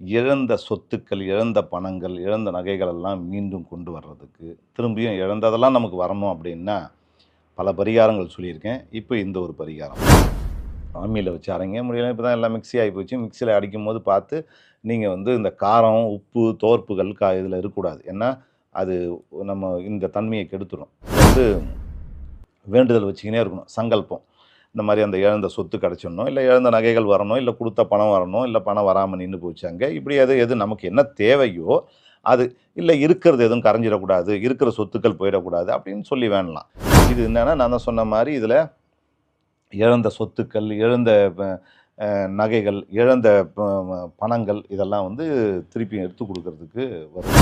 இழந்த சொத்துக்கள் இழந்த பணங்கள் இழந்த நகைகள் எல்லாம் மீண்டும் கொண்டு வர்றதுக்கு திரும்பியும் இழந்ததெல்லாம் நமக்கு வரணும் அப்படின்னா பல பரிகாரங்கள் சொல்லியிருக்கேன். இப்போ இந்த ஒரு பரிகாரம். ஆமியில் வச்சு அரைங்க. முடியல இப்போ தான் எல்லாம் மிக்ஸி ஆகி போச்சு. மிக்சியில் அடிக்கும் போது பார்த்து நீங்கள் வந்து இந்த காரம் உப்பு தோற்புகள் கா இதில் இருக்கக்கூடாது. ஏன்னா அது நம்ம இந்த தன்மையை கெடுத்துடும். வந்து வேண்டுதல் வச்சுக்கினே இருக்கணும். சங்கல்பம். இந்த மாதிரி அந்த இழந்த சொத்து கிடச்சிடணும் இல்லை இழந்த நகைகள் வரணும் இல்லை கொடுத்த பணம் வரணும் இல்லை பணம் வராமல் நின்று போச்சு அங்கே இப்படி எது எது நமக்கு என்ன தேவையோ அது இல்லை இருக்கிறது எதுவும் கரைஞ்சிடக்கூடாது இருக்கிற சொத்துக்கள் போயிடக்கூடாது அப்படின்னு சொல்லி வேணலாம். இது என்னென்னா நான் தான் சொன்ன மாதிரி இதில் இழந்த சொத்துக்கள் இழந்த நகைகள் இழந்த ப- பணங்கள் இதெல்லாம் வந்து திருப்பி எடுத்து கொடுக்கறதுக்கு வரும்.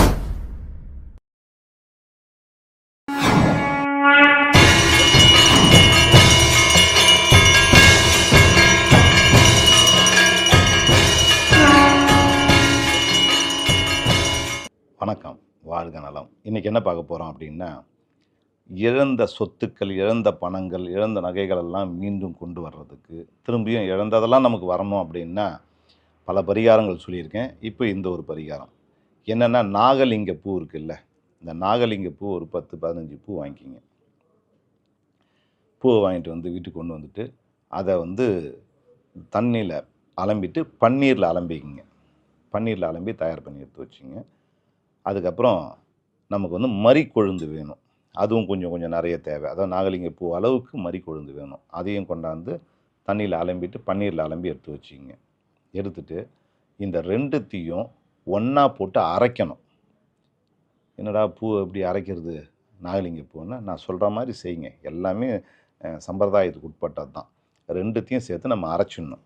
வாழ்க நலம். இன்றைக்கி என்ன பார்க்க போகிறோம் அப்படின்னா இழந்த சொத்துக்கள் இழந்த பணங்கள் இழந்த நகைகள் எல்லாம் மீண்டும் கொண்டு வர்றதுக்கு திரும்பியும் இழந்ததெல்லாம் நமக்கு வரணும் அப்படின்னா பல பரிகாரங்கள் சொல்லியிருக்கேன். இப்போ இந்த ஒரு பரிகாரம். என்னென்னா நாகலிங்க பூ இருக்குல்ல இந்த நாகலிங்க பூ ஒரு பத்து பதினஞ்சு பூ வாங்கிக்கிங்க. பூவை வாங்கிட்டு வந்து வீட்டுக்கு கொண்டு வந்துட்டு அதை வந்து தண்ணியில் அலம்பிட்டு பன்னீரில் அலம்பிக்கிங்க. பன்னீரில் அலம்பி தயார் பண்ணி எடுத்து வச்சுங்க அதுக்கப்புறம் நமக்கு வந்து மறி கொழுந்து வேணும். அதுவும் கொஞ்சம் கொஞ்சம் நிறைய தேவை. அதாவது நாகலிங்க பூ அளவுக்கு மறி கொழுந்து வேணும். அதையும் கொண்டாந்து தண்ணியில் அலம்பிட்டு பன்னீரில் அலம்பி எடுத்து வச்சுங்க. எடுத்துட்டு இந்த ரெண்டுத்தையும் ஒன்றா போட்டு அரைக்கணும். என்னடா பூ எப்படி அரைக்கிறது? நாகலிங்க பூன்னா நான் சொல்கிற மாதிரி செய்யுங்க. எல்லாமே சம்பிரதாயத்துக்கு உட்பட்டது தான் ரெண்டுத்தையும் சேர்த்து நம்ம அரைச்சிடணும்.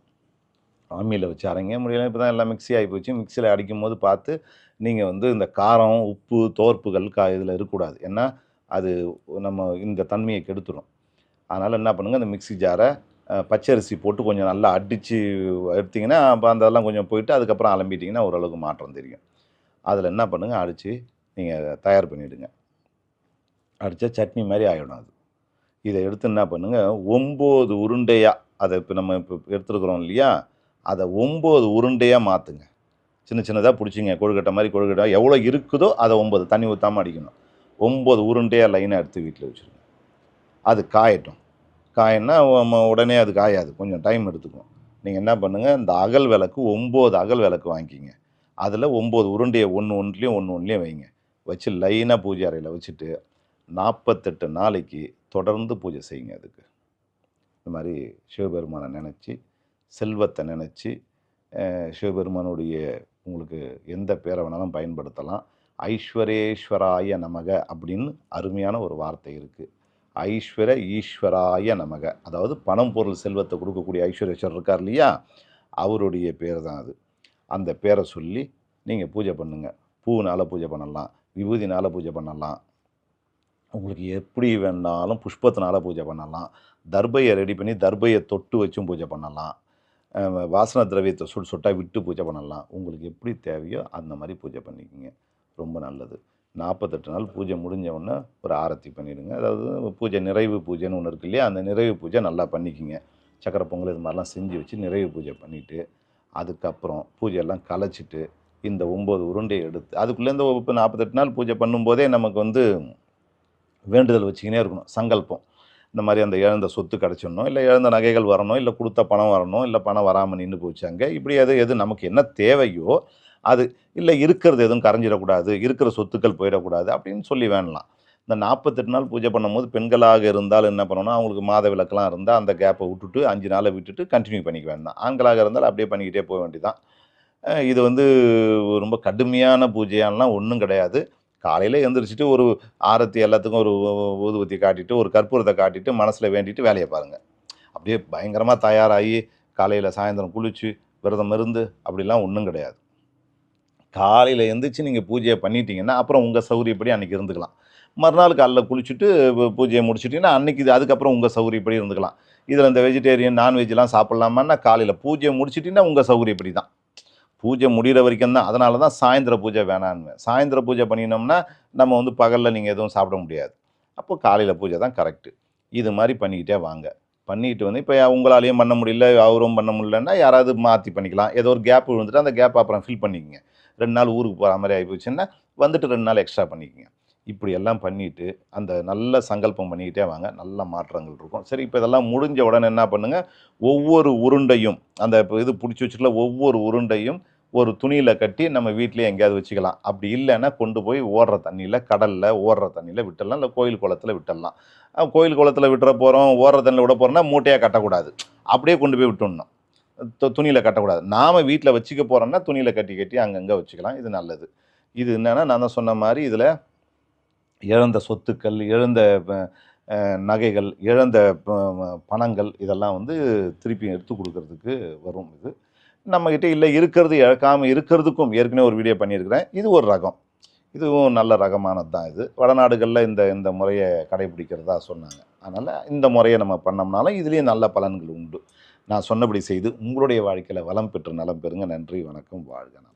அம்மியில் வச்சு அரைங்க. முடியல இப்போ தான் எல்லாம் மிக்ஸி ஆகி போச்சு. மிக்சியில் அடிக்கும் போது பார்த்து நீங்கள் வந்து இந்த காரம் உப்பு தோற்புகள் கா இதில் இருக்கக்கூடாது. ஏன்னா அது நம்ம இந்த தன்மையை கெடுத்துடும் அதனால் என்ன பண்ணுங்கள் அந்த மிக்ஸி ஜாரை பச்சரிசி போட்டு கொஞ்சம் நல்லா அடித்து எடுத்திங்கன்னா அப்போ அந்த அதெல்லாம் கொஞ்சம் போயிட்டு அதுக்கப்புறம் அலம்பிட்டிங்கன்னா ஓரளவுக்கு மாற்றம் தெரியும். அதில் என்ன பண்ணுங்கள் அடித்து நீங்கள் தயார் பண்ணிவிடுங்க அடித்தா சட்னி மாதிரி ஆகிடும் அது. இதை எடுத்து என்ன பண்ணுங்கள் ஒம்பது உருண்டையாக அதை இப்போ நம்ம இப்போ எடுத்துருக்குறோம் இல்லையா? அதை ஒம்பது உருண்டையாக மாற்றுங்க சின்ன சின்னதாக பிடிச்சிங்க கொழுக்கட்டை மாதிரி கொழுக்கட்டை எவ்வளோ இருக்குதோ அதை ஒம்பது தண்ணி ஊற்றாமல் அடிக்கணும். ஒம்பது உருண்டையாக லைனாக எடுத்து வீட்டில் வச்சுருங்க. அது காயட்டும். காயன்னா உடனே அது காயாது. கொஞ்சம் டைம் எடுத்துக்கும். நீங்கள் என்ன பண்ணுங்கள் இந்த அகல் விளக்கு ஒம்பது அகல் விளக்கு வாங்கிக்கிங்க. அதில் ஒம்பது உருண்டையை ஒன்று ஒன்றுலேயும் ஒன்று ஒன்றுலேயும் வைங்க. வச்சு லைனாக பூஜை அறையில் வச்சுட்டு நாற்பத்தெட்டு நாளைக்கு தொடர்ந்து பூஜை செய்யுங்க அதுக்கு. இந்த மாதிரி சிவபெருமானை நினச்சி செல்வத்தை நினச்சி சிவபெருமானுடைய உங்களுக்கு எந்த பேரை வேணாலும் பயன்படுத்தலாம். ஐஸ்வரேஸ்வராய நமக அப்படின்னு அருமையான ஒரு வார்த்தை இருக்குது ஐஸ்வர ஈஸ்வராய நமக. அதாவது பணம் பொருள் செல்வத்தை கொடுக்கக்கூடிய ஐஸ்வரேஸ்வரர் இருக்கார் இல்லையா? அவருடைய பேர் தான் அது. அந்த பேரை சொல்லி நீங்கள் பூஜை பண்ணுங்கள் பூனால் பூஜை பண்ணலாம். விபூதினால பூஜை பண்ணலாம். உங்களுக்கு எப்படி வேணாலும் புஷ்பத்தினால பூஜை பண்ணலாம். தர்பையை ரெடி பண்ணி தர்பையை தொட்டு வச்சும் பூஜை பண்ணலாம். வாசன திரவியத்தை சுட்டு சுட்டாக விட்டு பூஜை பண்ணலாம். உங்களுக்கு எப்படி தேவையோ அந்த மாதிரி பூஜை பண்ணிக்கோங்க. ரொம்ப நல்லது. நாற்பத்தெட்டு நாள் பூஜை முடிஞ்ச உடனே ஒரு ஆரத்தி பண்ணிவிடுங்க அதாவது பூஜை நிறைவு பூஜைன்னு ஒன்று இருக்கு இல்லையா? அந்த நிறைவு பூஜை நல்லா பண்ணிக்கிங்க. சக்கரை பொங்கல் இது மாதிரிலாம் செஞ்சு வச்சு நிறைவு பூஜை பண்ணிவிட்டு அதுக்கப்புறம் பூஜையெல்லாம் கலைச்சிட்டு இந்த ஒம்பது உருண்டையை எடுத்து அதுக்குள்ளேருந்து இப்போ நாற்பத்தெட்டு நாள் பூஜை பண்ணும்போதே நமக்கு வந்து வேண்டுதல் வச்சுக்கினே இருக்கணும். சங்கல்பம். இந்த மாதிரி அந்த இழந்த சொத்து கிடச்சிடணும் இல்லை இழந்த நகைகள் வரணும் இல்லை கொடுத்த பணம் வரணும் இல்லை பணம் வராமல் நின்று போச்சு அங்கே. இப்படி எது எது நமக்கு என்ன தேவையோ அது இல்லை இருக்கிறது எதுவும் கரைஞ்சிடக்கூடாது இருக்கிற சொத்துக்கள் போயிடக்கூடாது அப்படின்னு சொல்லி வேணலாம். இந்த நாற்பத்தெட்டு நாள் பூஜை பண்ணும்போது பெண்களாக இருந்தால் என்ன பண்ணணும் அவங்களுக்கு மாத விளக்கெலாம் இருந்தால் அந்த கேப்பை விட்டுட்டு அஞ்சு நாளை விட்டுட்டு கண்டினியூ பண்ணிக்க வேண்டாம். ஆண்களாக இருந்தால் அப்படியே பண்ணிக்கிட்டே போக வேண்டியதான் இது வந்து ரொம்ப கடுமையான பூஜையாலாம் ஒன்றும் கிடையாது. காலையில் எழுந்திரிச்சிட்டு ஒரு ஆரத்தி எல்லாத்துக்கும் ஒரு ஊதுபத்தி காட்டிட்டு ஒரு கற்பூரத்தை காட்டிட்டு மனசில் வேண்டிட்டு வேலையை பாருங்கள் அப்படியே பயங்கரமாக தயாராகி காலையில் சாயந்தரம் குளித்து விரதம் இருந்து அப்படிலாம் ஒன்றும் கிடையாது. காலையில் எழுந்திரிச்சு நீங்கள் பூஜையை பண்ணிட்டீங்கன்னா அப்புறம் உங்கள் சௌகரியப்படி அன்றைக்கி இருந்துக்கலாம். மறுநாள் காலைல குளிச்சுட்டு பூஜையை முடிச்சுட்டிங்கன்னா அன்றைக்கி இது அதுக்கப்புறம் உங்கள் சௌகரியப்படி இருந்துக்கலாம். இதில் இந்த வெஜிடேரியன் நான்வெஜ்லாம் சாப்பிட்லாமான்னா காலையில் பூஜையை முடிச்சிட்டிங்கன்னா உங்கள் சௌகரியப்படி தான் பூஜை முடிகிற வரைக்கும் தான். அதனால தான் சாயந்தர பூஜை வேணான்னு சாயந்தர பூஜை பண்ணினோம்னா நம்ம வந்து பகலில் நீங்கள் எதுவும் சாப்பிட முடியாது. அப்போ காலையில் பூஜை தான் கரெக்டு இது மாதிரி பண்ணிக்கிட்டே வாங்க. பண்ணிட்டு வந்து இப்போ உங்களாலையும் பண்ண முடியல அவரும் பண்ண முடியலன்னா யாராவது மாற்றி பண்ணிக்கலாம். ஏதோ ஒரு கேப் விழுந்துட்டு அந்த கேப் அப்புறம் ஃபில் பண்ணிக்கங்க. ரெண்டு நாள் ஊருக்கு போகிற மாதிரி ஆகி போச்சுன்னா வந்துட்டு ரெண்டு நாள் எக்ஸ்ட்ரா பண்ணிக்கங்க. இப்படி எல்லாம் பண்ணிவிட்டு அந்த நல்ல சங்கல்பம் பண்ணிக்கிட்டே வாங்க. நல்ல மாற்றங்கள் இருக்கும். சரி இப்போ இதெல்லாம் முடிஞ்ச உடனே என்ன பண்ணுங்கள் ஒவ்வொரு உருண்டையும் அந்த இப்போ இது பிடிச்சி வச்சுட்டுல ஒவ்வொரு உருண்டையும் ஒரு துணியில் கட்டி நம்ம வீட்லேயே எங்கேயாவது வச்சுக்கலாம். அப்படி இல்லைன்னா கொண்டு போய் ஓடுற தண்ணியில் கடலில் ஓடுற தண்ணியில் விட்டுடலாம். இல்லை கோயில் குளத்தில் விட்டுடலாம். கோயில் குளத்தில் விட்டுற போகிறோம் ஓடுற தண்ணியில் விட போகிறோம்னா மூட்டையாக கட்டக்கூடாது. அப்படியே கொண்டு போய் விட்டுடணும். துணியில் கட்டக்கூடாது. நாம் வீட்டில் வச்சுக்க போகிறோம்னா துணியில் கட்டி கட்டி அங்கங்கே வச்சுக்கலாம். இது நல்லது. இது என்னென்னா நான் தான் சொன்ன மாதிரி இதில் இழந்த சொத்துக்கள் இழந்த நகைகள் இழந்த பணங்கள் இதெல்லாம் வந்து திருப்பி எடுத்து கொடுக்கறதுக்கு வரும் இது. நம்மக்கிட்ட இல்லை இருக்கிறது இழக்காமல் இருக்கிறதுக்கும் ஏற்கனவே ஒரு வீடியோ பண்ணியிருக்கிறேன். இது ஒரு ரகம். இதுவும் நல்ல ரகமானது தான் இது. வடநாடுகளில் இந்த இந்த முறையை கடைபிடிக்கிறதா சொன்னாங்க. அதனால் இந்த முறையை நம்ம பண்ணோம்னாலும் இதுலேயும் நல்ல பலன்கள் உண்டு. நான் சொன்னபடி செய்து உங்களுடைய வாழ்க்கையில் வளம் பெற்று நலம் பெறுங்க. நன்றி வணக்கம் வாழ்க நலம்.